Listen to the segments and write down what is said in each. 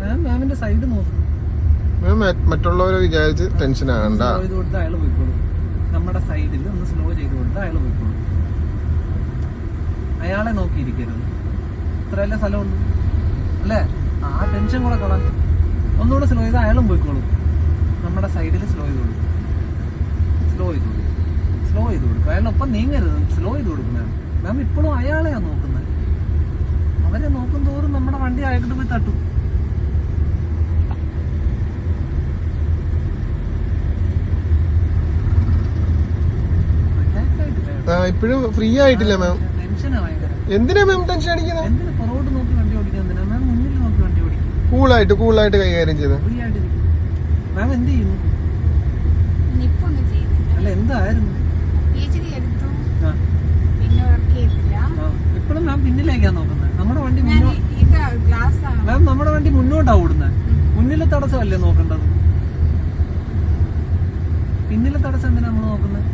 മാം മാമിന്റെ സൈഡ് നോക്കും. മാം മറ്റുള്ളവരെ വിചാരിച്ച് ടെൻഷൻ ആകണ്ട സ്ലോ ചെയ്ത് കൊടുത്ത് അയാൾ പോയിക്കോളും. നമ്മുടെ സൈഡിൽ ഒന്ന് സ്ലോ ചെയ്ത് കൊടുത്ത് അയാൾ പോയിക്കോളും. അയാളെ നോക്കിയിരിക്കരുത്. ഇത്രയല്ലേ സ്ഥലമുള്ളൂ. അല്ലേ? ആ ടെൻഷൻ കൂടെ കളാം ഒന്നുകൂടെ സ്ലോ ചെയ്ത് അയാളും പോയിക്കോളും. നമ്മുടെ സൈഡിൽ സ്ലോ ചെയ്ത് കൊടുക്കും. സ്ലോ ചെയ്ത് കൊടുക്കും. സ്ലോ ചെയ്ത് കൊടുക്കും. അയാളൊപ്പം നീങ്ങരുത്. സ്ലോ ചെയ്ത് കൊടുക്കുന്നത് മാം ഇപ്പോഴും അയാളെയാണ് നോക്കുന്നത്. അവരെ നോക്കും തോറും നമ്മുടെ വണ്ടി അയാൾക്കിട്ട് പോയി തട്ടും Relax ആയിട്ടില്ല. ആ ഇപ്പോഴും ഫ്രീ ആയിട്ടില്ല മാം എന്തിനാ മാം ടെൻഷൻ അടിക്കുന്നത് കൂളായിട്ട് കൂളായിട്ട് കൈകാര്യം ചെയ്ത്. മാം എന്ത് ചെയ്യുന്നു? അല്ല എന്തായിരുന്നു. ഇപ്പോഴും മാം നോക്കുന്നത്. നമ്മുടെ വണ്ടി ഞാൻ മുന്നോ ഇത് ആണ്. മാം നമ്മുടെ വണ്ടി മുന്നോട്ടാ ഓടുന്നത് മുന്നിലെ തടസ്സമല്ലേ നോക്കേണ്ടത്? പിന്നിലെ തടസ്സം എന്തിനാ നമ്മൾ നോക്കുന്നത്?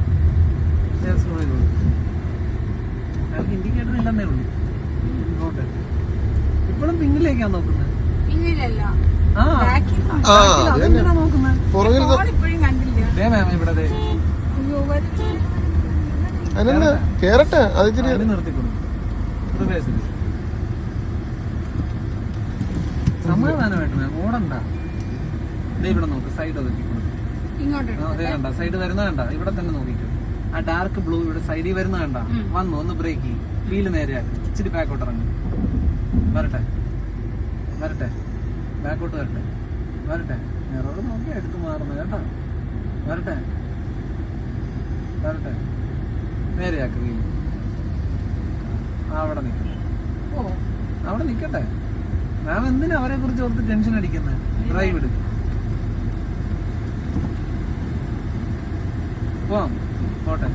അയാൾക്ക് ഇൻഡിക്കേറ്റർ ഇല്ലെന്നേ ഉള്ളൂ. ഇങ്ങോട്ട്. ഇപ്പോഴും പിന്നിലേക്കാ നോക്കുന്നത്. ആ. അതെന്തിനാ നോക്കുന്നത് ദേ മാം ഇവിടെ ദേ. അതിനെന്താ കേറട്ടെ അത് ഇച്ചിരി അതിന് നിർത്തിക്കൊടുക്കും റിവേഴ്സിൽ സമാധാനമായിട്ട് മാം ഓടണ്ട. ദേ ഇവിടെ നോക്ക് സൈഡ് ഒതുക്കി കൊടുക്കും ഇങ്ങോട്ട് കണ്ട സൈഡ് വരുന്ന കണ്ട ഇവിടെ തന്നെ നോക്കിക്കോ. ആ ഡാർക്ക് ബ്ലൂ ഇവിടെ സൈഡിൽ വരുന്ന കണ്ട. വന്നു ഒന്ന് ബ്രേക്ക് ചെയ്യും. വീൽ നേരെയാക്കി ഇച്ചിരി ബാക്കോട്ട് ഇറങ്ങി. വരട്ടെ. വരട്ടെ. ബാക്കോട്ട് വരട്ടെ. വരട്ടെ. നിറവ് നോക്കി എടുത്ത് മാറുന്നു കേട്ടോ. വരട്ടെ. വരട്ടെ. നേരെയാക്കി വീൽ. അവിടെ നിൽക്കട്ടെ ഓ. അവിടെ നിൽക്കട്ടെ മാം എന്തിനാ അവരെ കുറിച്ച് ഓർത്ത് ടെൻഷൻ അടിക്കുന്നത് ഡ്രൈവ് എടുക്കും പോവാം. പോട്ടെ.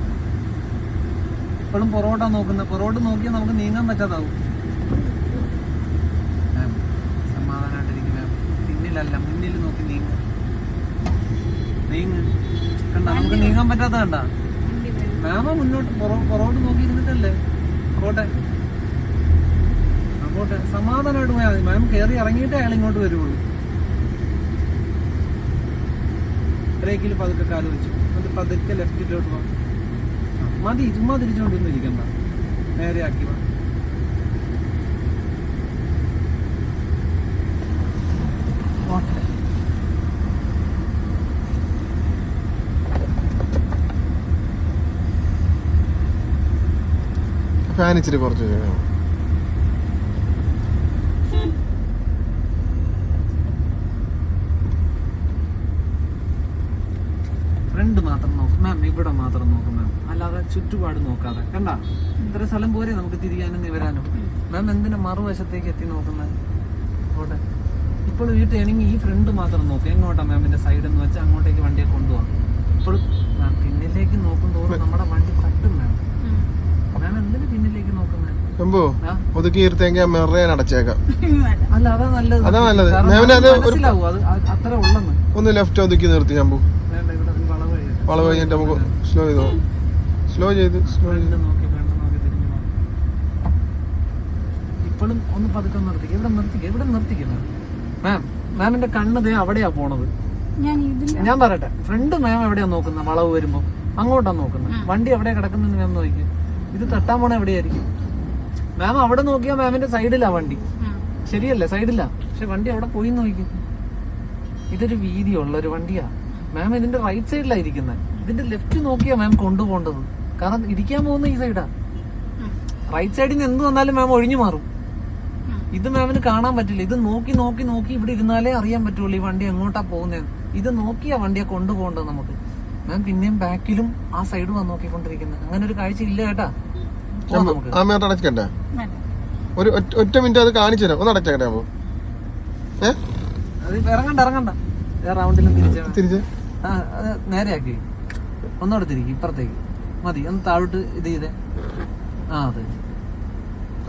ഇപ്പോഴും പൊറോട്ട നോക്കുന്നത് പൊറോട്ട് നോക്കിയാൽ നമുക്ക് നീങ്ങാൻ പറ്റാതാവും. മാം സമാധാനമായിട്ടിരിക്കും മാം. പിന്നിലല്ല മുന്നിൽ നോക്കി നീങ്ങ. നീങ്ങ. കണ്ട നമുക്ക് നീങ്ങാൻ പറ്റാത്ത കണ്ട. മാമ മുന്നോട്ട് പൊറോ- പൊറോട്ട് നോക്കി ഇരുന്നിട്ടല്ലേ പോട്ടെ പോട്ടെ. സമാധാനമായിട്ട് പോയാൽ മതി. മാം കയറി ഇറങ്ങിയിട്ടേ അയാൾ ഇങ്ങോട്ട് വരുള്ളൂ ബ്രേക്കിൽ പതുക്കെ കാൽ വെച്ചു. എന്നിട്ട് പതുക്കെ ലെഫ്റ്റിലോട്ട് പോകാം. മതി ചുമ്മാ തിരിച്ചുകൊണ്ടൊന്നും ഇരിക്കണ്ട നേരെ ആക്കി ഫാൻ കുറച്ച് ചെയ്യണം. ഫ്രണ്ട് മാത്രം നോക്കും മാം ഇവിടെ മാത്രം നോക്കും മാം അല്ലാതെ ചുറ്റുപാട് നോക്കാതെ. കണ്ട? ഇത്ര സ്ഥലം പോരെ നമുക്ക് തിരിയാനും നിവരാനും. മാം എന്തിനാ മറുവശത്തേക്ക് എത്തി നോക്കുന്നത് ഓട്ടെ ഇപ്പോൾ ഈ ടേണിങ് ഈ ഫ്രണ്ട് മാത്രം നോക്കും. എങ്ങോട്ടാ മാമിന്റെ സൈഡ് എന്ന് വെച്ചാൽ അങ്ങോട്ടേക്ക് വണ്ടിയെ കൊണ്ടുപോകാം ഇപ്പോൾ മാം പിന്നിലേക്ക് നോക്കുമ്പോൾ നമ്മുടെ വണ്ടി തട്ടും മാം. മാം എന്തിനു പിന്നിലേക്ക് നോക്കുന്നത് ഒതുക്കി അടച്ചേക്കാം. അല്ല അതാ നല്ലത്. അതാ നല്ലത്. മാമിന് അത് അത്ര ഉള്ളെന്ന്. ഒന്ന് ലെഫ്റ്റ് ഒതുക്കി നിർത്തി ഞാൻ. വളവ് കഴിഞ്ഞിട്ട് നമുക്ക് സ്ലോ ചെയ്തോ. സ്ലോ ചെയ്ത് സ്ലോ ചെയ്ത്. നോക്കി തിരിഞ്ഞു. ഇപ്പോഴും ഒന്ന് പതുക്കെ നിർത്തിക്കുക ഇവിടെ നിർത്തിക്കുക ഇവിടെ നിർത്തിക്കുന്നു മാം? മാമിന്റെ കണ്ണ് ദേ അവിടെയാ പോണത്. ഞാൻ ഇതില്ല ഞാൻ പറയട്ടെ. ഫ്രണ്ട് മാം എവിടെയാ നോക്കുന്നത് വളവ് വരുമ്പോ. അങ്ങോട്ടാ നോക്കുന്നത് വണ്ടി എവിടെയാ കിടക്കുന്നെന്ന് മാം നോക്കി ഇത് തട്ടാൻ പോണ എവിടെയായിരിക്കും? മാം അവിടെ നോക്കിയാ മാമിന്റെ സൈഡിലാ വണ്ടി. ശരിയല്ലേ? സൈഡിലാ. പക്ഷെ വണ്ടി അവിടെ പോയി നോക്കി ഇതൊരു വീതിയുള്ള ഒരു വണ്ടിയാ. മാം ഇതിന്റെ റൈറ്റ് സൈഡിലാ ഇരിക്കുന്നത് ഇതിന്റെ ലെഫ്റ്റ് നോക്കിയാ മാം കൊണ്ടുപോകേണ്ടത്. കാരണം ഇരിക്കാൻ പോകുന്ന ഈ സൈഡാ റൈറ്റ് സൈഡിൽ നിന്ന് എന്ത് വന്നാലും മാം ഒഴിഞ്ഞു മാറും. ഇത് മാമിന് കാണാൻ പറ്റില്ല. ഇത് നോക്കി നോക്കി നോക്കി ഇവിടെ ഇരുന്നാലേ അറിയാൻ പറ്റുള്ളൂ ഈ വണ്ടി എങ്ങോട്ടാ പോകുന്നത് ഇത് നോക്കിയാ വണ്ടിയെ കൊണ്ടുപോകേണ്ടത് നമുക്ക്. മാം പിന്നെയും ബാക്കിലും ആ സൈഡ് വന്ന് നോക്കിക്കൊണ്ടിരിക്കുന്നത് അങ്ങനെ ഒരു കാഴ്ച ഇല്ല കേട്ടാ. നമുക്ക്. ഒരു ഒറ്റ- മിനിറ്റ് അത് കാണിച്ചു തരാം. ഒന്ന് അടച്ചേക്കട്ടെ അപ്പൊ ഇറങ്ങണ്ട ഇറങ്ങണ്ട. റൗണ്ടിലും തിരിച്ചു ആ അത് നേരെയാക്കി ഒന്നോടെ തിരിക്കും ഇപ്പുറത്തേക്ക്. മതി ഒന്ന് താഴോട്ട് ഇത് ചെയ്തേ. ആ അതെ.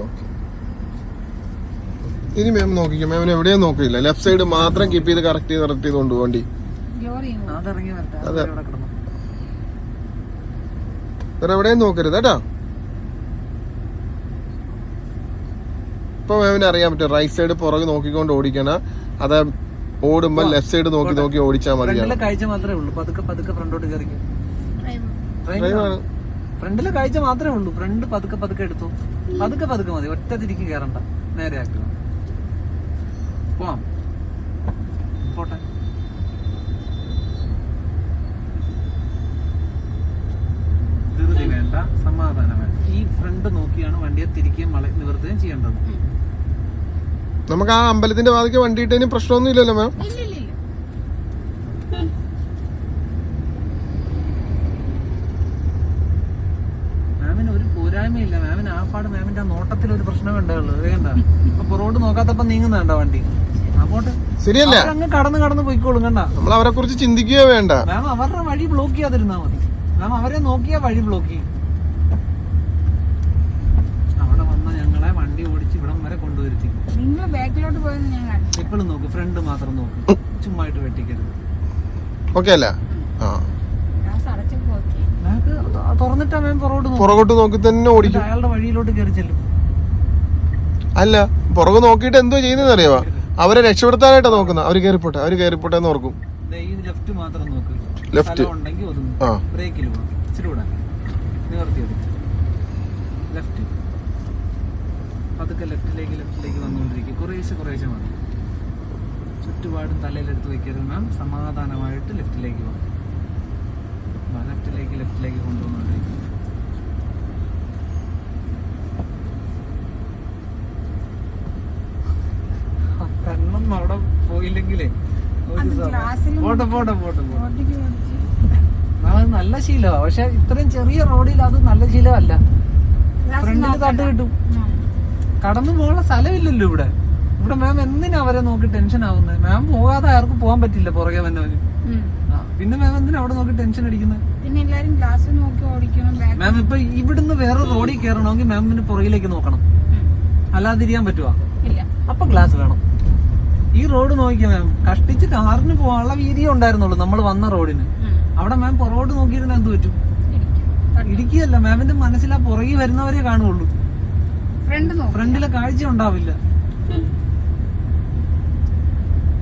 ഓക്കെ ഇനി മാം നോക്കിക്കോ. മാം എവിടെയും നോക്കില്ല. ലെഫ്റ്റ് സൈഡ് മാത്രം കീപ്പ് ചെയ്ത് കറക്റ്റ് ചെയ്ത് കറക്റ്റ് ചെയ്ത് കൊണ്ടുപോകണം വണ്ടി അത്. വേറെ എവിടെയും നോക്കരുത് കേട്ടാ. ഇപ്പൊ മാമിന് അറിയാൻ പറ്റും. റൈറ്റ് സൈഡ് പുറകെ നോക്കിക്കൊണ്ട് ഓടിക്കണ അത് ഓടുമ്പോ ലെഫ്റ്റ് സൈഡ് നോക്കി നോക്കി ഓടിച്ചാൽ മതി കാഴ്ച മാത്രമേ ഉള്ളൂ. പതുക്കെ പതുക്കെ ഫ്രണ്ടോട്ട് കയറിക്കും ഡ്രൈവാണ് ഫ്രണ്ടിലെ കാഴ്ച മാത്രമേ ഉള്ളൂ. ഫ്രണ്ട് പതുക്കെ പതുക്കെ എടുത്തു. പതുക്കെ പതുക്കെ മതി. ഒറ്റ തിരിക്ക് കയറണ്ട നേരെ ആക്കുക. പോവാം. പോട്ടെ. ധൃതി വേണ്ട. സമാധാനം വേണ്ട. ഈ ഫ്രണ്ട് നോക്കിയാണ് വണ്ടിയെ തിരിക്കുകയും വള നിവർത്തുകയും ചെയ്യേണ്ടത്. നമുക്ക് ആ അമ്പലത്തിന്റെ വാതിക്ക് വണ്ടി ഇട്ടതിന് പ്രശ്നമൊന്നും ഇല്ലല്ലോ. മാം ഇല്ല ഇല്ല ഇല്ല മാമിന് പോരായ്മയില്ല മാമിന് ആ പാട് മാമിന്റെ ആ നോട്ടത്തിൽ ഒരു പ്രശ്നം ഉണ്ടാവുള്ളൂ വേണ്ട ഇപ്പൊ പുറകോട്ട് നോക്കാത്തപ്പോ നീങ്ങുന്നുണ്ടോ വണ്ടി? അങ്ങോട്ട് ശരിയല്ല? അങ്ങ് കടന്ന് കടന്ന് പോയിക്കോളും കണ്ട? നമ്മൾ അവരെ കുറിച്ച് ചിന്തിക്കുകയോ വേണ്ട. മാം അവരുടെ വഴി ബ്ലോക്ക് ചെയ്യാതിരുന്നാ മതി. മാം അവരെ നോക്കിയാ വഴി ബ്ലോക്ക് ചെയ്യും. അവിടെ വന്ന ഞങ്ങളെ വണ്ടി ഓടിച്ച് ഇവിടം വരെ കൊണ്ടുവരുത്തി നിങ്ങൾ ബാക്കിലോട്ട് പോയെന്ന് ഞാൻ കണ്ടു. എപ്പോഴും നോക്ക് ഫ്രണ്ട് മാത്രം നോക്ക്. ചുമ്മായിട്ട് വെട്ടിക്കരുത്. ഓക്കെ അല്ല? ആ ഗ്ലാസ് അടച്ചു പോക്കി മാക്ക് തുറന്നിട്ടാ പുറകോട്ട് നോക്കും. പുറകോട്ട് നോക്കി തന്നെ ഓടിക്കും. അയാളുടെ വഴിയിലോട്ട് കയറി ചെല്ലും. അല്ല പുറകെ നോക്കിയിട്ട് എന്തോ ചെയ്യുന്നതെന്ന് അറിയാവാ? അവരെ രക്ഷപ്പെടുത്താനായിട്ടാ നോക്കുന്നത് അവർ കയറിപ്പോട്ടെ അവർ കയറിപ്പോട്ടെ എന്ന് ഓർക്കും. ദേ ഈ ലെഫ്റ്റ് മാത്രം നോക്ക്. Left. സ്ഥലം ഉണ്ടെങ്കിൽ ഒതുങ്ങും. ആ. ബ്രേക്കിൽ പോകണം ഇച്ചിരി കൂടെ. നിവർത്തിയത് ലെഫ്റ്റ് പതുക്കെ ലെഫ്റ്റിലേക്ക് ലെഫ്റ്റിലേക്ക് വന്നുകൊണ്ടിരിക്കും. കുറേശ്ശെ കുറേശ്ശെ മതി. ചുറ്റുപാടും തലയിലെടുത്ത് വെക്കരുത്. മാം സമാധാനമായിട്ട് ലെഫ്റ്റിലേക്ക് പോകാം ലെഫ്റ്റിലേക്ക് ലെഫ്റ്റിലേക്ക് കൊണ്ടുപോകുന്നുണ്ട് ആ, കണ്ണും അവിടെ പോയില്ലെങ്കിലേ പോട്ടെ പോട്ടെ പോട്ടെ അത് നല്ല ശീലമാ. പക്ഷെ ഇത്രയും ചെറിയ റോഡിൽ അത് നല്ല ശീലമല്ല. ഫ്രണ്ടിൽ തട്ട് കിട്ടും. കടന്നു പോകാനുള്ള സ്ഥലമില്ലല്ലോ ഇവിടെ. ഇവിടെ മാം എന്തിനാ അവരെ നോക്കി ടെൻഷൻ ആവുന്നത് മാം പോകാതെ ആർക്കും പോകാൻ പറ്റില്ല പുറകെ വന്നവന്. പിന്നെ മാം എന്തിനാ അവിടെ നോക്കി ടെൻഷൻ അടിക്കുന്നത് പിന്നെ എല്ലാരും ഗ്ലാസ് നോക്കി ഓടിക്കണം മാം ഇപ്പൊ ഇവിടുന്ന് വേറെ റോഡിൽ കയറണമെങ്കിൽ പിന്നെ പുറകിലേക്ക് നോക്കണം. അല്ലാതെ തിരിയാൻ പറ്റുവാ? ഇല്ല. അപ്പൊ ഗ്ലാസ് വേണം. ഈ റോഡ് നോക്കിയ മാം കഷ്ടിച്ച് കാറിന് പോകാനുള്ള വീതിയേ ഉണ്ടായിരുന്നുള്ളൂ നമ്മൾ വന്ന റോഡിന് ഉം. അവിടെ മാം പുറകോട്ട് നോക്കിയിരുന്ന എന്ത് പറ്റും? ഇരിക്കും. ഇടിക്കുകയല്ല മാമിന്റെ മനസ്സിൽ ആ പുറകെ വരുന്നവരെ കാണുള്ളൂ ഫ്രണ്ട് നോക്കും ഫ്രണ്ടിലെ കാഴ്ച ഉണ്ടാവില്ല.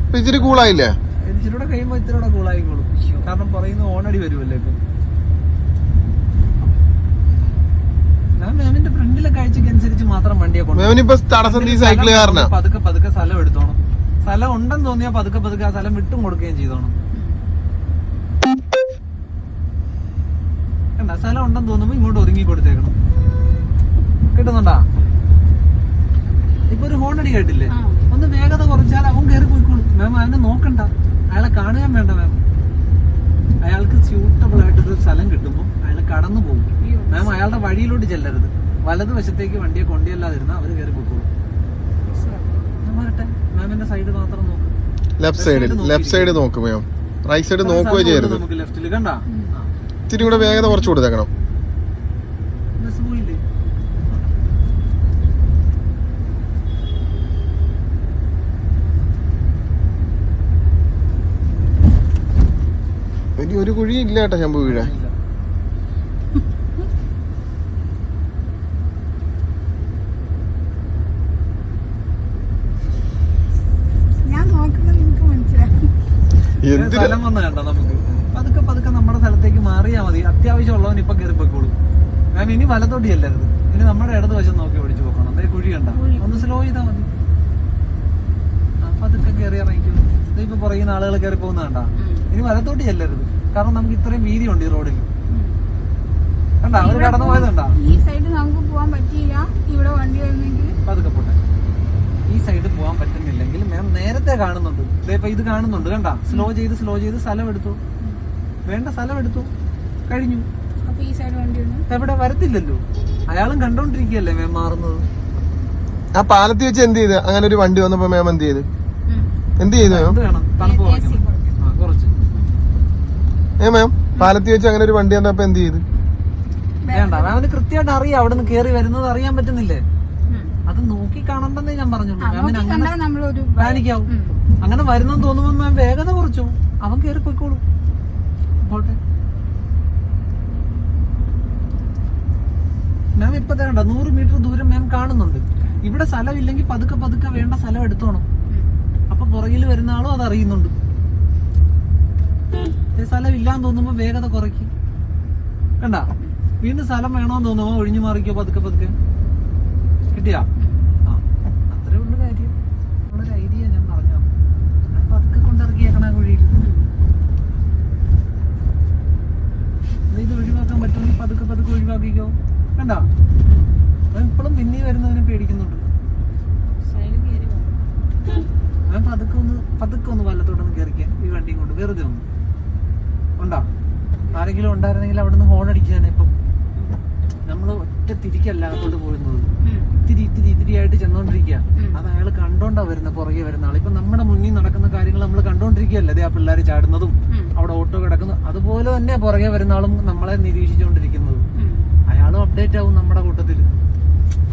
ഇപ്പൊ ഇച്ചിരി കൂളായില്ലേ ഇച്ചിരൂടെ കഴിയുമ്പോ ഇത്തിരൂടെ കൂളായിക്കോളും കാരണം പറയുന്ന ഓണടി വരുമല്ലേ ഇപ്പൊ? ഞാൻ മാമിന്റെ ഫ്രണ്ടിലെ കാഴ്ചക്ക് അനുസരിച്ച് മാത്രം വണ്ടിയെ പതുക്കെ പതുക്കെ സ്ഥലം എടുത്തോണം. സ്ഥലം ഉണ്ടെന്ന് തോന്നിയാൽ പതുക്കെ പതുക്കെ ആ സ്ഥലം വിട്ടും കൊടുക്കുകയും ചെയ്തോണം. കണ്ട സ്ഥലം ഉണ്ടെന്ന് തോന്നുമ്പോൾ ഇങ്ങോട്ട് ഒതുങ്ങി കൊടുത്തേക്കണം. കിട്ടുന്നുണ്ടാ? ഇപ്പൊ ഒരു ഹോണടി കേട്ടില്ലേ? ഒന്ന് വേഗത കുറച്ചാൽ അവൻ കയറി പോയിക്കോളും. മാം അതിനെ നോക്കണ്ട. അയാളെ കാണുകയും വേണ്ട മാം അയാൾക്ക് സ്യൂട്ടബിൾ ആയിട്ട് ഒരു സ്ഥലം കിട്ടുമ്പോൾ അയാൾ കടന്നു പോകും. മാം അയാളുടെ വഴിയിലോട്ട് ചെല്ലരുത്. വലതുവശത്തേക്ക് വണ്ടിയെ കൊണ്ടുചെല്ലാതിരുന്ന അവർ കയറി പോയിക്കോളും ഞാൻ പറയട്ടെ മാമിന്റെ സൈഡ് മാത്രം നോക്ക്. ലെഫ്റ്റ് സൈഡിൽ ലെഫ്റ്റ് സൈഡ് നോക്കും മാം റൈറ്റ് സൈഡ് നോക്കുകയോ ചെയ്യരുത്. നമുക്ക് ലെഫ്റ്റിൽ കണ്ട? ഇത്തിരി കൂടെ വേഗത കുറച്ച് കൊടുത്തേക്കണം. ഒരു കുഴി ഇല്ല കേട്ടോ ശമ്പു വീഴാൻ. സ്ഥലം വന്ന നമുക്ക്. പതുക്കെ പതുക്കെ നമ്മുടെ സ്ഥലത്തേക്ക് മാറിയാ മതി. അത്യാവശ്യം ഉള്ളവൻ ഇപ്പൊ കയറി പോയിക്കോളും. മാം ഇനി വലത്തോട്ട് ചെല്ലരുത് ഇനി നമ്മുടെ നോക്കി ഓടിച്ചു പോക്കണം. അതേ കുഴി കണ്ട. ഒന്ന് സ്ലോ ചെയ്താൽ മതി. പതുക്കെ കയറി ഇറങ്ങിക്കും. ആളുകൾ കയറി പോകുന്ന കണ്ട. ഇനി വലത്തോട്ട് ചെല്ലരുത് കാരണം നമുക്ക് ഇത്രയും വീതി ഉണ്ട് ഈ റോഡിൽ. കണ്ട? അവർ കടന്നു പോയതുണ്ടാ ഈ സൈഡ് നമുക്ക് പോകാൻ പറ്റിയില്ല. ഇവിടെ വണ്ടി വരുന്നെങ്കിൽ പതുക്കെ പോട്ടെ. ഈ സൈഡ് പോകാൻ പറ്റുന്നില്ലെങ്കിൽ മാം നേരത്തെ കാണുന്നുണ്ട്. ദേ ഇപ്പൊ ഇത് കാണുന്നുണ്ട്. കണ്ട? സ്ലോ ചെയ്ത് സ്ലോ ചെയ്ത് സ്ഥലം എടുത്തു. വേണ്ട സ്ഥലം എടുത്തു. കഴിഞ്ഞു. അപ്പൊ ഈ സൈഡ് വണ്ടി വന്നു. എവിടെ? വരത്തില്ലല്ലോ. അയാളും കണ്ടോണ്ടിരിക്കുകയല്ലേ മാം മാറുന്നത്? ആ പാലത്തിൽ വെച്ച് എന്ത് ചെയ്ത്? അങ്ങനെ ഒരു വണ്ടി വന്നപ്പോ മാം എന്ത് ചെയ്ത്? എന്ത് ചെയ്തു മാം തണുപ്പ് AC കുറയ്ക്കണം കുറയ്ക്കണം. ആ കുറച്ച് ഏ മാം പാലത്തി വെച്ച് അങ്ങനെ ഒരു വണ്ടി വന്നപ്പോ എന്ത് ചെയ്ത്? വേണ്ട മാമിന് കൃത്യമായിട്ട് അറിയാം. അവിടെ നിന്ന് കേറി വരുന്നത് അറിയാൻ പറ്റുന്നില്ലേ? അത് നോക്കി കാണണ്ടെന്നേ ഞാൻ പറഞ്ഞോളൂ മാമിന് അങ്ങനെ പാനിക്കാവും. അങ്ങനെ വരുന്നെന്ന് തോന്നുമ്പോ മാം വേഗത കുറച്ചു. അവൻ കേറി പോയിക്കോളൂ. പോട്ടെ. മാം ഇപ്പൊ തരണ്ട. നൂറ് മീറ്റർ ദൂരം മാം കാണുന്നുണ്ട്. ഇവിടെ സ്ഥലം ഇല്ലെങ്കിൽ പതുക്കെ പതുക്കെ വേണ്ട സ്ഥലം എടുത്തോണം. അപ്പൊ പുറകിൽ വരുന്ന ആളും അത് അറിയുന്നുണ്ട്. സ്ഥലം ഇല്ലാന്ന് തോന്നുമ്പോ വേഗത കുറയ്ക്കും. കണ്ട? വീണ്ടും സ്ഥലം വേണോന്ന് തോന്നുമ്പോ ഒഴിഞ്ഞു മാറിക്കോ പതുക്കെ പതുക്കെ. കിട്ടിയാ? ആ. അത്രേ ഉള്ളു കാര്യം. ഉള്ളൊരു ഐഡിയ ഞാൻ പറഞ്ഞു? ഞാൻ പതുക്കെ കൊണ്ടിറക്കിയേക്കണ ആ കുഴിയിൽ. എന്നാ ഇത് ഒഴിവാക്കാൻ പറ്റുമെങ്കിൽ പതുക്കെ പതുക്കെ ഒഴിവാക്കിക്കോ. കണ്ട? ഇപ്പോഴും പിന്നെ വരുന്നവനെ പേടിക്കുന്നുണ്ട്. സൈഡിൽ കയറി പോകും ഞാൻ പതുക്കെ ഒന്ന് പതുക്കെ ഒന്ന് വല്ലത്തോട്ടൊന്ന് കയറിക്കാൻ ഈ വണ്ടിയും കൊണ്ട്. വെറുതെ ഒന്ന്. ഉണ്ടോ? ആരെങ്കിലും ഉണ്ടായിരുന്നെങ്കിൽ അവിടുന്ന് ഹോൺ അടിക്കാനെ ഇപ്പം. നമ്മൾ ഒറ്റ തിരിക്കല്ല അങ്ങോട്ട് പോയിരുന്നത് ഇത്തിരി ഇത്തിരി ഇത്തിരി ആയിട്ട് ചെന്നോണ്ടിരിക്കുക. അത് അയാൾ കണ്ടോണ്ടാ വരുന്ന പുറകെ വരുന്ന ആൾ ഇപ്പൊ നമ്മുടെ മുന്നിൽ നടക്കുന്ന കാര്യങ്ങൾ നമ്മൾ കണ്ടോണ്ടിരിക്കുകയല്ലേ? അതെ ആ പിള്ളേർ ചാടുന്നതും അവിടെ ഓട്ടോ കിടക്കുന്നു. അതുപോലെ തന്നെ പുറകെ വരുന്ന ആളും നമ്മളെ നിരീക്ഷിച്ചുകൊണ്ടിരിക്കുന്നത്. അയാളും അപ്ഡേറ്റ് ആവും നമ്മുടെ കൂട്ടത്തിൽ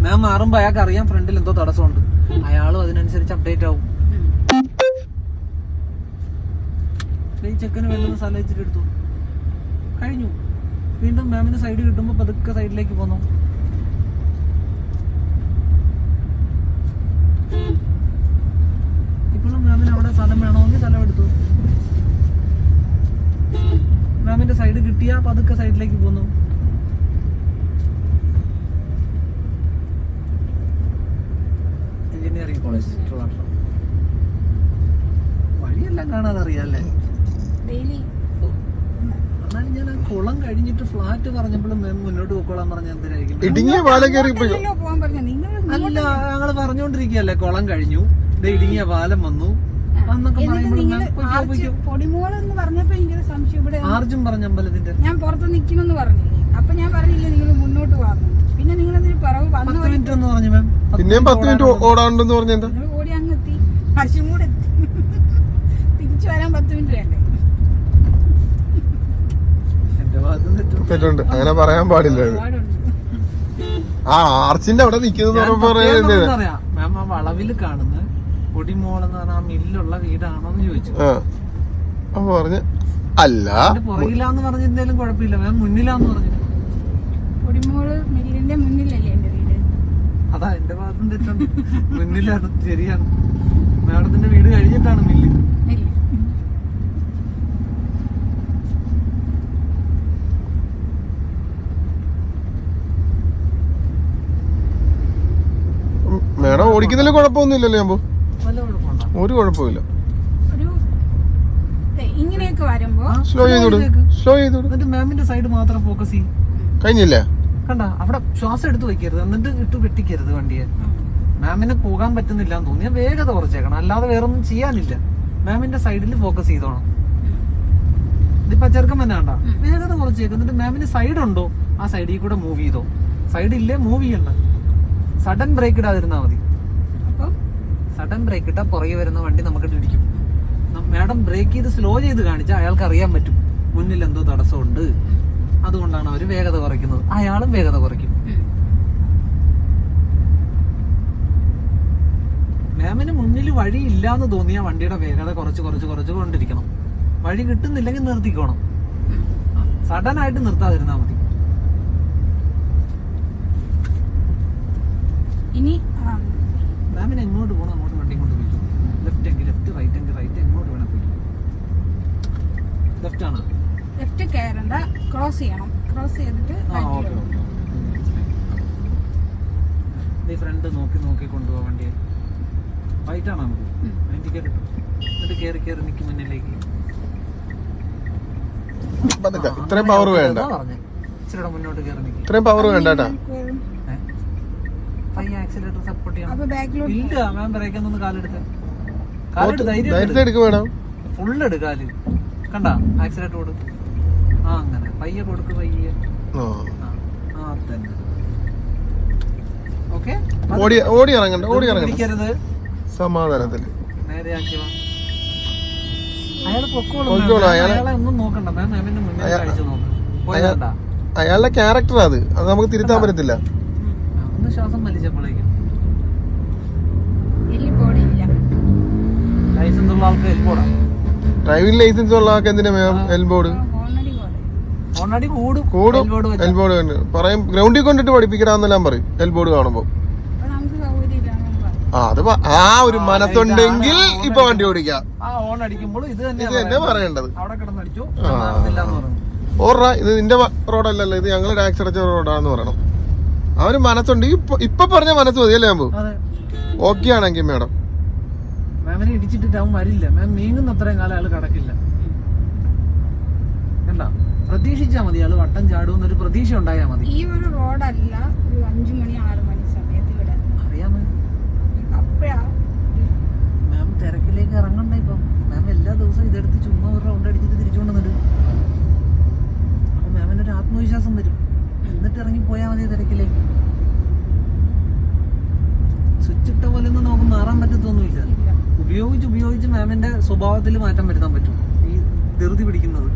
ഞാൻ മാറുമ്പോ അയാൾക്ക് അറിയാം ഫ്രണ്ടിൽ എന്തോ തടസ്സമുണ്ട്. അയാളും അതിനനുസരിച്ച് അപ്ഡേറ്റ് ആവും. ഈ ചെക്കന് വെല്ലുന്ന സ്ഥലം വെച്ചിട്ട് എടുത്തു. കഴിഞ്ഞു. വീണ്ടും മാമിന് സൈഡ് കിട്ടുമ്പോ പതുക്കെ സൈഡിലേക്ക് പോന്നു. ഇപ്പോഴും മാമിന് അവിടെ സ്ഥലം വേണമെങ്കിൽ സ്ഥലം എടുത്തു. മാമിന്റെ സൈഡ് കിട്ടിയാ പതുക്കെ സൈഡിലേക്ക് പോന്നു. Engineering college. ട്രിവാൻഡ്രം വഴിയെല്ലാം കാണാതെ അറിയാല്ലേ ഡെയിലി. എന്നാലും ഞാൻ ആ കുളം കഴിഞ്ഞിട്ട് ഫ്ലാറ്റ് പറഞ്ഞപ്പോഴും മാം മുന്നോട്ട് പോക്കോളാൻ പറഞ്ഞ എന്തിനായിരിക്കും? ഇടുങ്ങിയ പാലം കയറി പോയി. പോകാൻ പറഞ്ഞ? നിങ്ങൾ അല്ല ഞങ്ങൾ പറഞ്ഞോണ്ടിരിക്കല്ലേ കുളം കഴിഞ്ഞു. ദേ ഇടുങ്ങിയ പാലം വന്നു. പറഞ്ഞപ്പോ എനിക്കൊരു സംശയം ഇവിടെ ആർജും പറഞ്ഞ അമ്പലത്തിന്റെ. ഞാൻ പുറത്ത് നിൽക്കുമെന്ന് പറഞ്ഞില്ലേ? അപ്പൊ ഞാൻ പറഞ്ഞില്ലേ നിങ്ങൾ മുന്നോട്ട് പിന്നെ നിങ്ങൾ എന്തിനു പിറവ് വന്നു പത്ത് മിനിറ്റ് എന്ന് പറഞ്ഞു മാം. പിന്നെയും പത്ത് മിനിറ്റ് ഓടാണ്ടെന്ന് പറഞ്ഞ എന്താ? നിങ്ങൾ ഓടി അങ്ങ് എത്തി. പശുവും കൂടെ എത്തി. തിരിച്ചു വരാൻ പത്ത് മിനിറ്റ് വേണ്ടേ എന്റെ ഭാഗത്ത് തെറ്റും തെറ്റുണ്ട് അങ്ങനെ പറയാൻ പാടില്ല ആ ആർച്ചിന്റെ അവിടെ നിൽക്കുന്നത് വളവിൽ വളവിൽ കാണുന്ന പൊടിമോളെന്ന് പറഞ്ഞ ആ മില്ലുള്ള വീടാണോ എന്ന് ചോദിച്ചു. ആ. അപ്പൊ പറഞ്ഞു അല്ല. പുറകിലാന്ന് പറഞ്ഞിരുന്നാലും കുഴപ്പമില്ല. മാം മുന്നിലാന്ന് പറഞ്ഞു. പൊടിമോൾ മില്ലിന്റെ മുന്നിലല്ലേ എന്റെ വീട്? അതാ എന്റെ ഭാഗത്തും തെറ്റുണ്ട് മുന്നിലാണ് ശരിയാണ്. മാഡത്തിന്റെ വീട് കഴിഞ്ഞിട്ടാണ് മില്ല്. മേഡം ഓടിക്കുന്നതിൽ കുഴപ്പമൊന്നുമില്ലല്ലോ ഞാൻ ഒരു കുഴപ്പമില്ല ഒരു ദേ, ഇങ്ങനെയൊക്കെ വരുമ്പോ സ്ലോ ചെയ്തോട്. സ്ലോ ചെയ്തോട് എന്നിട്ട് മാമിന്റെ സൈഡ് മാത്രം ഫോക്കസ് ചെയ്യും. കഴിഞ്ഞില്ലേ? കണ്ട അവിടെ ശ്വാസം എടുത്ത് വെക്കരുത് എന്നിട്ട് ഇട്ട് വെട്ടിക്കരുത് വണ്ടിയെ. മാമിന് പോകാൻ പറ്റുന്നില്ല എന്ന് തോന്നിയാൽ വേഗത കുറച്ചേക്കണം. അല്ലാതെ വേറൊന്നും ചെയ്യാനില്ല. മാമിന്റെ സൈഡിൽ ഫോക്കസ് ചെയ്തോണം. ഇതിപ്പോ ചെറുക്കം തന്നെ കണ്ട. വേഗത കുറച്ചേക്ക്. എന്നിട്ട് മാമിന് സൈഡ് ഉണ്ടോ? ആ സൈഡിൽ കൂടെ മൂവ് ചെയ്തോ. സൈഡ് ഇല്ലേ? മൂവ് ചെയ്യണ്ട. സഡൻ ബ്രേക്ക് ഇടാതിരുന്നാ മതി. സഡൻ ബ്രേക്ക് ഇട്ടാൽ പുറകെ വരുന്ന വണ്ടി നമുക്ക് ഇടിക്കും മാഡം ബ്രേക്ക് ചെയ്ത് സ്ലോ ചെയ്ത് കാണിച്ചാൽ അയാൾക്ക് അറിയാൻ പറ്റും. മുന്നിൽ എന്തോ തടസ്സമുണ്ട്. അതുകൊണ്ടാണ് അവർ വേഗത കുറയ്ക്കുന്നത്. അയാളും വേഗത കുറയ്ക്കും. മാമിന് മുന്നിൽ വഴി ഇല്ലാന്ന് തോന്നിയ വണ്ടിയുടെ വേഗത കുറച്ച് കുറച്ച് കുറച്ച് കൊണ്ടിരിക്കണം. വഴി കിട്ടുന്നില്ലെങ്കിൽ നിർത്തിക്കോണം. സഡൻ ആയിട്ട് നിർത്താതിരുന്നാ മതി. ഇനി ആ, മാമിന് എങ്ങോട്ട് പോകണം അങ്ങോട്ട് വണ്ടി കൊണ്ട് പോയി ലെഫ്റ്റ് എങ്കിൽ ലെഫ്റ്റ് റൈറ്റ് എങ്കിൽ റൈറ്റ് എങ്ങോട്ട് വേണം പോയി ലെഫ്റ്റ് ആണ്. ലെഫ്റ്റ് കയറണ്ട ക്രോസ് ചെയ്യണം. ക്രോസ് ചെയ്തിട്ട് നീ ഫ്രണ്ട് നോക്കി നോക്കി കൊണ്ടുപോകാൻ വണ്ടിയെ. വൈറ്റ് ആണ് നമുക്ക്. ടിക്കറ്റ് കിട്ടും. എന്നിട്ട് കയറി കയറി നിൽക്കും മുന്നിലേക്ക്. ഇത്രയും പവർ വേണ്ട. പറഞ്ഞെ. മുന്നോട്ട് കയറി നിൽക്കും ഇത്രയും പവർ വേണ്ട പയ്യ ആക്സിലേറ്റർ സപ്പോർട്ട് ചെയ്യണം. ഇല്ല മാം ബ്രേക്കൊന്നും കാലെടുത്ത്. കാലെടുത്ത് ധൈര്യം ധൈര്യത്തെ എടുക്കും. മേഡം ഫുള്ള് എടു കാൽ. കണ്ട? ആക്സിലേറ്റർ കൊടു ആ അങ്ങനെ. പയ്യെ കൊടുക്ക് പയ്യെ. ആ. തന്നെ ഓക്കെ? ഓടി ഓടി ഇറങ്ങണ്ട ഓടി ഇറങ്ങണ്ട. സമാധാനത്തിൽ. സമാധാനത്തിൽ നേരെ ആക്കി വാ അയാളുടെ ക്യാരക്ടർ അത്. അത് നമുക്ക് തിരുത്താൻ പറ്റത്തില്ല. ശ്വാസം വലിച്ചപ്പോഴേക്കും. പോടിയില്ല ലൈസൻസ് ഉള്ള ആൾക്ക് എൽബോടാ ഡ്രൈവിംഗ് ലൈസൻസ് ഉള്ള ആൾക്ക് എന്തിനാ മേം എൽബോർഡ് കൂടും. എൽബോർഡ് കണ്ട് പറയും ഗ്രൗണ്ടിൽ കൊണ്ടിട്ട് പഠിപ്പിക്കണമെന്നെല്ലാം പറയും. എൽബോർഡ് കാണുമ്പോ. അപ്പൊ നമുക്ക് സൗകര്യം ആ അത് ആ ഒരു മനസ്സുണ്ടെങ്കിൽ ഇപ്പൊ വണ്ടി ഓടിക്കാം. ഇത് തന്നെ തന്നെ പറയേണ്ടത്. ഓർറ ഇത് നിന്റെ റോഡല്ലല്ലോ ഇത് ഞങ്ങൾ ടാക്സ് അടച്ച റോഡാന്ന് പറയണം. ആ ഒരു മനസ്സുണ്ടെങ്കിൽ ഇപ്പൊ പറഞ്ഞ മനസ്സ് മതി അല്ലേ അമ്പു ഓക്കെ ആണെങ്കിൽ മാഡം. മാമിനെ ഇടിച്ചിട്ട് അവൻ വരില്ല. മാം നീങ്ങുന്ന അത്രയും കാലം ആൾ കടക്കില്ല. കണ്ട? പ്രതീക്ഷിച്ചാ മതി ആൾ വട്ടം ചാടും ഒരു പ്രതീക്ഷ ഉണ്ടായാ മതി. ഈ ഒരു റോഡല്ല ഒരു അഞ്ചു മണി ആറ് മണി സമയത്ത് ഇവിടെ. അറിയാമോ മാം. തിരക്കിലേക്ക് ഇറങ്ങണ്ട ഇപ്പം. മാം എല്ലാ ദിവസവും ഇതെടുത്ത് ചുമ്മാ ഒരു റൗണ്ട് അടിച്ചിട്ട് തിരിച്ചു കൊണ്ടുവന്നിട്ട്. അപ്പൊ മാമിന് ഒരു ആത്മവിശ്വാസം വരും. എന്നിട്ട് ഇറങ്ങി പോയാൽ മതി തിരക്കിലേക്ക്. സ്വിച്ച് ഇട്ട പോലെ ഒന്നും നമുക്ക് മാറാൻ പറ്റത്തൊന്നുമില്ല. ഉപയോഗിച്ച് ഉപയോഗിച്ച് മാമിന്റെ സ്വഭാവത്തിൽ മാറ്റം വരുത്താൻ പറ്റും. ഈ ധൃതി പിടിക്കുന്നത്.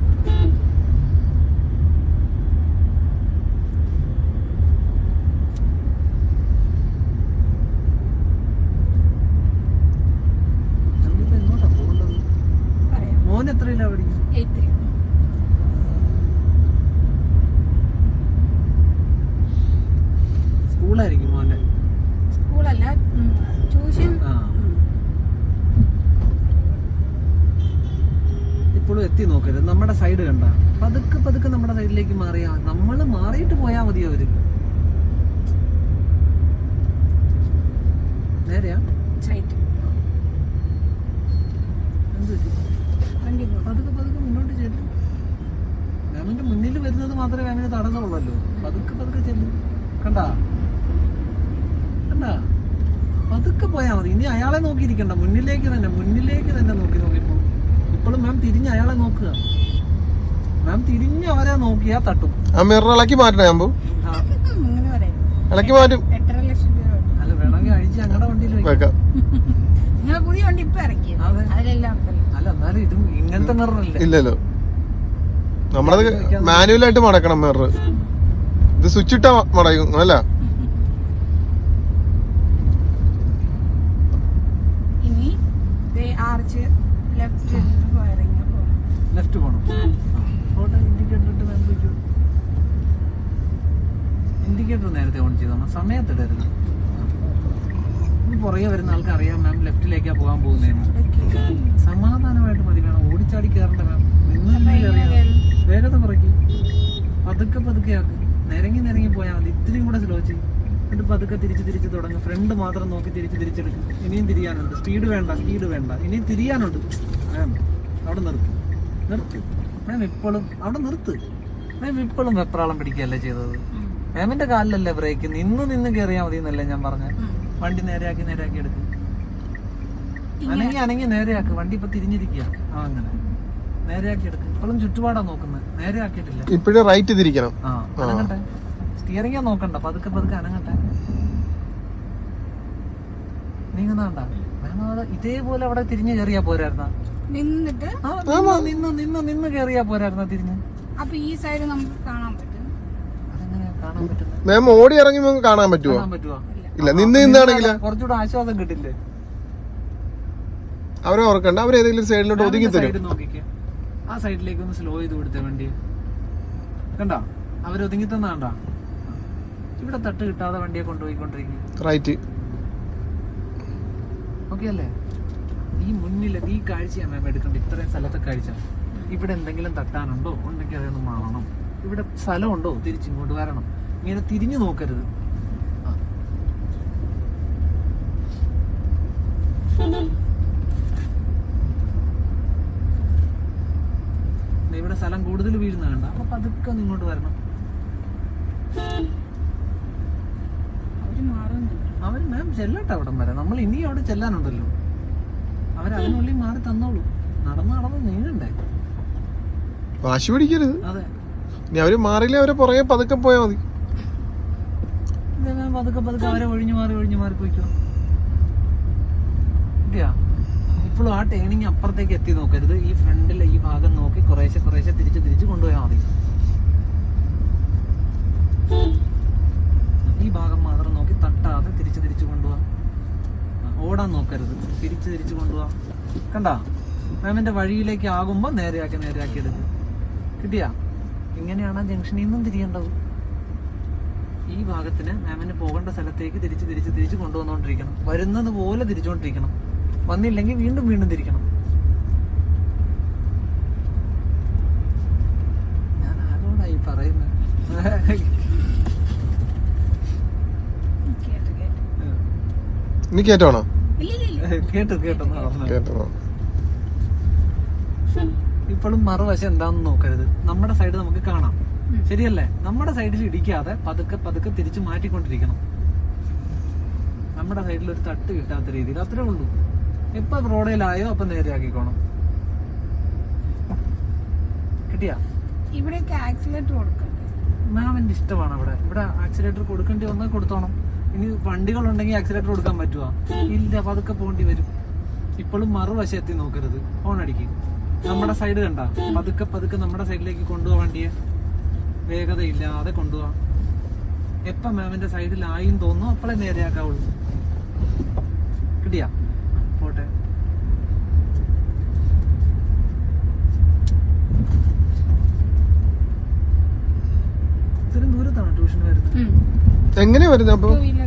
മോൻ എത്രയിലാണ് പഠിക്കും എയ്ത്തിൽ സ്കൂളായിരിക്കും മോന്റെ സ്കൂളല്ല ട്യൂഷൻ ആ ഇപ്പോഴും എത്തി നോക്കരുത്. നമ്മുടെ സൈഡ് കണ്ട. പതുക്കെ പതുക്കെ നമ്മുടെ സൈഡിലേക്ക് മാറിയാ നമ്മൾ മാറിയിട്ട് പോയാ മതി അവർ? നേരെയാ? പതുക്കെ പതുക്കെ മുന്നോട്ട് ചെല്ലും. വേമന്റെ മുന്നിൽ വരുന്നത് മാത്രമേ വേമന് തടസ്സമുള്ളല്ലോ. പതുക്കെ പതുക്കെ ചെല്ലും. കണ്ടാ? കണ്ടാ? പതുക്കെ പോയാ മതി. ഇനി അയാളെ നോക്കിയിരിക്കണ്ട. മുന്നിലേക്ക് തന്നെ മുന്നിലേക്ക് തന്നെ നോക്കി നോക്കിപ്പോ ഇപ്പോഴും മാം തിരിഞ്ഞ് അയാളെ നോക്കുക. മാം തിരിഞ്ഞ് അവരെ നോക്കിയാ തട്ടും. ആ മിറർ ഇളക്കി മാറ്റണേ അമ്പു. ആ, അങ്ങനെ പറയാം ഇളക്കി മാറ്റും. അല്ല വേണമെങ്കിൽ അഴിച്ച് ഞങ്ങളുടെ വണ്ടിയിൽ വെക്കാം. വെക്കാം. നിങ്ങളെ പുതിയ വണ്ടി ഇപ്പൊ ഇറക്കിയത് അതെ. അതിലെല്ലാം അല്ല എന്നാലും ഇതും ഇങ്ങനത്തെ മിററല്ലേ ഇല്ലല്ലോ നമ്മളത് മാനുവലായിട്ട് മടക്കണം മിറർ ഇത് സ്വിച്ച് ഇട്ടാ മടക്കും അല്ല ഇനി ദേ ആർച്ച് ലെഫ്റ്റ് ഇറങ്ങിയ പോകണം ലെഫ്റ്റ് പോകണം ഫോട്ടോ ഇൻഡിക്കേറ്റർ ഇട്ട് പോയിക്കോ ഇൻഡിക്കേറ്റർ നേരത്തെ ഓൺ ചെയ്തോ സമയത്തിടരുത്. ഇനി പുറകെ വരുന്ന ആൾക്ക് അറിയാം മാം. ലെഫ്റ്റിലേക്കാ പോകാൻ പോകുന്നതെന്ന്. സമാധാനമായിട്ട് മതി വേണം ഓടിച്ചാടി കയറണ്ട മാം. വേഗത കുറയ്ക്ക്. പതുക്കെ പതുക്കെ ആക്ക്. നിരങ്ങി നിരങ്ങി പോയാൽ മതി. ഇത്തിരിയും കൂടെ സ്ലോ ചെയ്യും എന്നിട്ട് പതുക്കെ തിരിച്ച് തിരിച്ച് തുടങ്ങും. ഫ്രണ്ട് മാത്രം നോക്കി തിരിച്ച് തിരിച്ചെടുക്കും. ഇനിയും തിരിയാനുണ്ട്. സ്പീഡ് വേണ്ട സ്പീഡ് വേണ്ട. ഇനിയും തിരിയാനുണ്ട്. അവിടെ നിർത്ത്. നിർത്ത്. മാം ഇപ്പോഴും അവിടെ നിർത്ത്. മാം ഇപ്പോഴും വെപ്രാളം പിടിക്കുകയല്ലേ ചെയ്തത്? മാമിന്റെ കാലിലല്ലേ ബ്രേക്ക് നിന്ന് നിന്ന് കയറിയാൽ മതി എന്നല്ലേ ഞാൻ പറഞ്ഞ. വണ്ടി നേരെയാക്കി നേരെയാക്കി എടുക്കും. അനങ്ങി അനങ്ങി നേരെയാക്ക്. വണ്ടി ഇപ്പൊ തിരിഞ്ഞിരിക്കുക ആ അങ്ങനെ. നേരെയാക്കി എടുക്കും. ഇപ്പോഴും ചുറ്റുപാടാ നോക്കുന്നത് നേരെയാക്കിയിട്ടില്ല. ഇപ്പോഴും റൈറ്റ് തിരിക്കണം. ആ അനങ്ങട്ടെ. സ്റ്റിയറിംഗാ നോക്കണ്ട. പതുക്കെ പതുക്കെ അനങ്ങട്ടെ. നീങ്ങുന്നാണ്ട. ഇതേപോലെ അവിടെ തിരിഞ്ഞു കയറിയാ പോരായിരുന്ന? നിന്നിട്ട് നിന്ന്. നിന്ന് നിന്ന് കയറിയാ പോരായിരുന്ന തിരിഞ്ഞ്? അപ്പൊ ഈ സൈഡ് നമുക്ക് കാണാൻ പറ്റും. കാണാൻ പറ്റുന്നത്? മാം ഓടി ഇറങ്ങി കാണാൻ പറ്റുമോ കാണാൻ ഇല്ല. നിന്ന് നിന്നാണെങ്കിൽ കുറച്ചുകൂടെ ആശ്വാസം കിട്ടില്ലേ? അവരെ ഓർക്കണ്ട അവർ ഏതെങ്കിലും സൈഡിലോട്ട് ഒതുങ്ങി തരും. ആ സൈഡിലേക്ക് ഒന്ന് സ്ലോ ചെയ്ത് കൊടുത്തേ വണ്ടി. കണ്ട? അവരൊതുങ്ങി തന്നാണ്ട ഇവിടെ തട്ട് കിട്ടാതെ വണ്ടിയെ കൊണ്ടുപോയിക്കൊണ്ടിരിക്കും റൈറ്റ് ഓക്കെ അല്ലേ ഈ മുന്നിൽ ഈ കാഴ്ചയാണ് മാം എടുക്കേണ്ടത്. ഇത്രയും സ്ഥലത്തെ കാഴ്ച. ഇവിടെ എന്തെങ്കിലും തട്ടാനുണ്ടോ? ഉണ്ടെങ്കിൽ അതൊന്ന് മാറണം. ഇവിടെ സ്ഥലമുണ്ടോ? തിരിച്ചിങ്ങോട്ട് വരണം. ഇങ്ങനെ തിരിഞ്ഞു നോക്കരുത്. ഇവിടെ സ്ഥലം കൂടുതൽ വീഴുന്ന കണ്ട. അപ്പൊ പതുക്കെ ഇങ്ങോട്ട് വരണം. അവർ മാറുന്നുണ്ട് അവർ മാം ചെല്ലട്ടെ അവിടം വരെ. നമ്മൾ ഇനിയും അവിടെ ചെല്ലാനുണ്ടല്ലോ. അവർ അതിനുള്ളിൽ മാറി തന്നോളൂ. നടന്ന് നടന്ന് നീങ്ങണ്ടേ? വാശി പിടിക്കരുത്. അതെ. ഇനി അവർ മാറിയില്ല അവരെ പുറകെ പതുക്കെ പോയാൽ മതി. പതുക്കെ പതുക്കെ അവരെ ഒഴിഞ്ഞു മാറി ഒഴിഞ്ഞു മാറി പോയിക്കോ. ഇപ്പോഴും ആ ടേണിങ് അപ്പുറത്തേക്ക് എത്തി നോക്കരുത്. ഈ ഫ്രണ്ടിലെ ഈ ഭാഗം നോക്കി കുറേശ്ശെ കുറേശ്ശെ തിരിച്ച് തിരിച്ച് കൊണ്ടുപോയാൽ മതി. ഈ ഭാഗം മാത്രം നോക്കി തട്ടാതെ തിരിച്ച് തിരിച്ച് കൊണ്ടുപോകാം ഓടാൻ നോക്കരുത്. തിരിച്ച് തിരിച്ച് കൊണ്ടുപോവാ കണ്ടാ? മാമിന്റെ വഴിയിലേക്ക് ആകുമ്പോ നേരെയാക്കി നേരെയാക്കി എടുക്കും. കിട്ടിയാ? ഇങ്ങനെയാണ് ആ ജംഗ്ഷനിൽ നിന്നും തിരിയേണ്ടത്. ഈ ഭാഗത്തിന് മാമിന് പോകേണ്ട സ്ഥലത്തേക്ക് തിരിച്ച് തിരിച്ച് തിരിച്ച് കൊണ്ടുവന്നുകൊണ്ടിരിക്കണം വരുന്നത് പോലെ തിരിച്ചുകൊണ്ടിരിക്കണം വന്നില്ലെങ്കിൽ വീണ്ടും വീണ്ടും തിരിക്കണം. ഞാൻ ആരോടായി പറയുന്നത് നീ കേട്ട് ഇനി കേട്ടോണോ ഇല്ല ഇല്ല ഇല്ല കേട്ടു കേട്ടു എന്നാ പറഞ്ഞത്. കേട്ടോ ഇപ്പോഴും മറുവശം എന്താണെന്ന് നോക്കരുത്. നമ്മുടെ സൈഡ് നമുക്ക് കാണാം. ശരിയല്ലേ? നമ്മുടെ സൈഡിൽ ഇടിക്കാതെ പതുക്കെ പതുക്കെ തിരിച്ചു മാറ്റിക്കൊണ്ടിരിക്കണം. നമ്മുടെ സൈഡിൽ ഒരു തട്ട് കിട്ടാത്ത രീതിയിൽ അത്രേ ഉള്ളൂ. എപ്പൊ റോഡിലായോ? അപ്പൊ നേരെയാക്കിക്കോണം. കിട്ടിയാ? ഇവിടെ ആക്സിലേറ്റർ കൊടുക്കണ്ടേ? മാമിന്റെ ഇഷ്ടമാണ് അവിടെ. ഇവിടെ ആക്സിലേറ്റർ കൊടുക്കേണ്ടി വന്നാൽ കൊടുത്തോണം. ഇനി വണ്ടികൾ ഉണ്ടെങ്കിൽ ആക്സിലേറ്റർ കൊടുക്കാൻ പറ്റുമോ ഇല്ല പതുക്കെ പോകേണ്ടി വരും. ഇപ്പോഴും മറുവശത്തി നോക്കരുത്. ഓൺ അടിക്കും. നമ്മുടെ സൈഡ് കണ്ട. പതുക്കെ പതുക്കെ നമ്മുടെ സൈഡിലേക്ക് കൊണ്ടുപോകാൻ വണ്ടിയെ. വേഗതയില്ലാതെ കൊണ്ടുപോവാ. എപ്പ മാമിന്റെ സൈഡിലായും തോന്നുന്നു അപ്പോഴേ നേരെയാക്കാവുള്ളൂ. കിട്ടിയാ? പോട്ടെ. ഇത്രയും ദൂരത്താണ് ട്യൂഷൻ വരുന്നത്? എങ്ങനെയാ വരുന്നത് അപ്പൊ? വീലർ